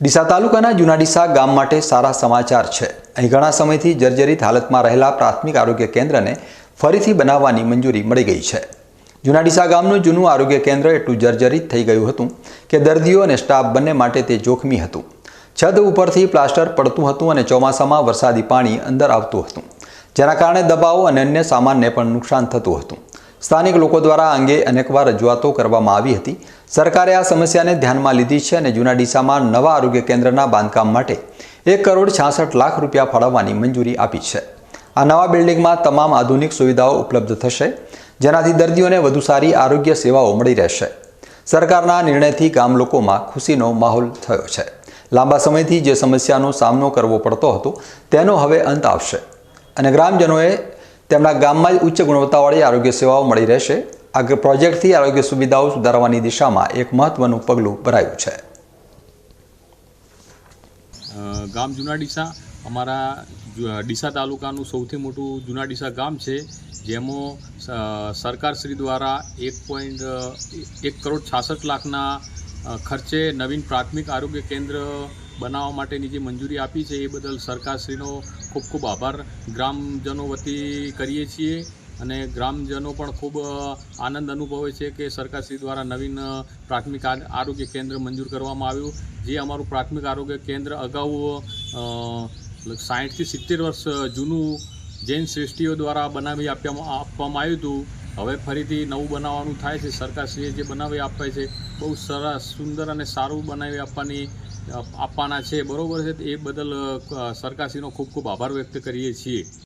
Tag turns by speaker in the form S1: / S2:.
S1: ડીસા તાલુકાના જૂના ડીસા ગામ માટે સારા સમાચાર છે. અહીં ઘણા સમયથી જર્જરિત હાલતમાં રહેલા પ્રાથમિક આરોગ્ય કેન્દ્રને ફરીથી બનાવવાની મંજૂરી મળી ગઈ છે. જૂના ડીસા ગામનું જૂનું આરોગ્ય કેન્દ્ર એટલું જર્જરિત થઈ ગયું હતું કે દર્દીઓ અને સ્ટાફ બંને માટે તે જોખમી હતું. છત ઉપરથી પ્લાસ્ટર પડતું હતું અને ચોમાસામાં વરસાદી પાણી અંદર આવતું હતું. જેના કારણે દબાવો અને અન્ય સામાનને પણ નુકસાન થતું હતું. સ્થાનિક લોકો દ્વારા અંગે અનેકવાર રજૂઆતો કરવામાં આવી હતી. સરકારે આ સમસ્યાને ધ્યાનમાં લીધી છે અને જૂના ડીસામાં નવા આરોગ્ય કેન્દ્રના બાંધકામ માટે એક કરોડ છાસઠ લાખ રૂપિયા ફાળવવાની મંજૂરી આપી છે. આ નવા બિલ્ડિંગમાં તમામ આધુનિક સુવિધાઓ ઉપલબ્ધ થશે, જેનાથી દર્દીઓને વધુ સારી આરોગ્ય સેવાઓ મળી રહેશે. સરકારના નિર્ણયથી ગામ લોકોમાં ખુશીનો માહોલ થયો છે. લાંબા સમયથી જે સમસ્યાનો સામનો કરવો પડતો હતો, તેનો હવે અંત આવશે. અને ગ્રામજનોએ તેમના ગામમાં જ ઉચ્ચ ગુણવત્તાવાળી આરોગ્ય સેવાઓ મળી રહેશે. આ પ્રોજેક્ટથી આરોગ્ય સુવિધાઓ સુધારવાની દિશામાં એક મહત્વનું પગલું ભરાયું છે.
S2: ગામ જૂના ડીસા અમારા ડીસા તાલુકાનું સૌથી મોટું જૂના ડીસા ગામ છે. જેમાં સરકારશ્રી દ્વારા એક પોઈન્ટ એક કરોડ છાસઠ લાખના ખર્ચે નવીન પ્રાથમિક આરોગ્ય કેન્દ્ર બનાવવા માટેની જે મંજૂરી આપી છે એ બદલ સરકારશ્રીનો ખૂબ ખૂબ આભાર. ગ્રામજનો વતી કરીએ છીએ અને ગ્રામજનો પણ ખૂબ આનંદ અનુભવે છે કે સરકારશ્રી દ્વારા નવીન પ્રાથમિક આરોગ્ય કેન્દ્ર મંજૂર કરવામાં આવ્યું. જે અમારું પ્રાથમિક આરોગ્ય કેન્દ્ર અગાઉ સાહીઠથી સિત્તેર વર્ષ જૂનું જૈન શ્રેષ્ઠીઓ દ્વારા બનાવી આપવામાં આવ્યું હતું. હવે ફરીથી નવું બનાવવાનું થાય છે. સરકારશ્રીએ જે બનાવી આપે છે, બહુ સરસ, સુંદર અને સારું બનાવી આપવાની આપવાના છે. બરાબર છે? એ બદલ સરકારશ્રીનો ખૂબ ખૂબ આભાર વ્યક્ત કરીએ છીએ.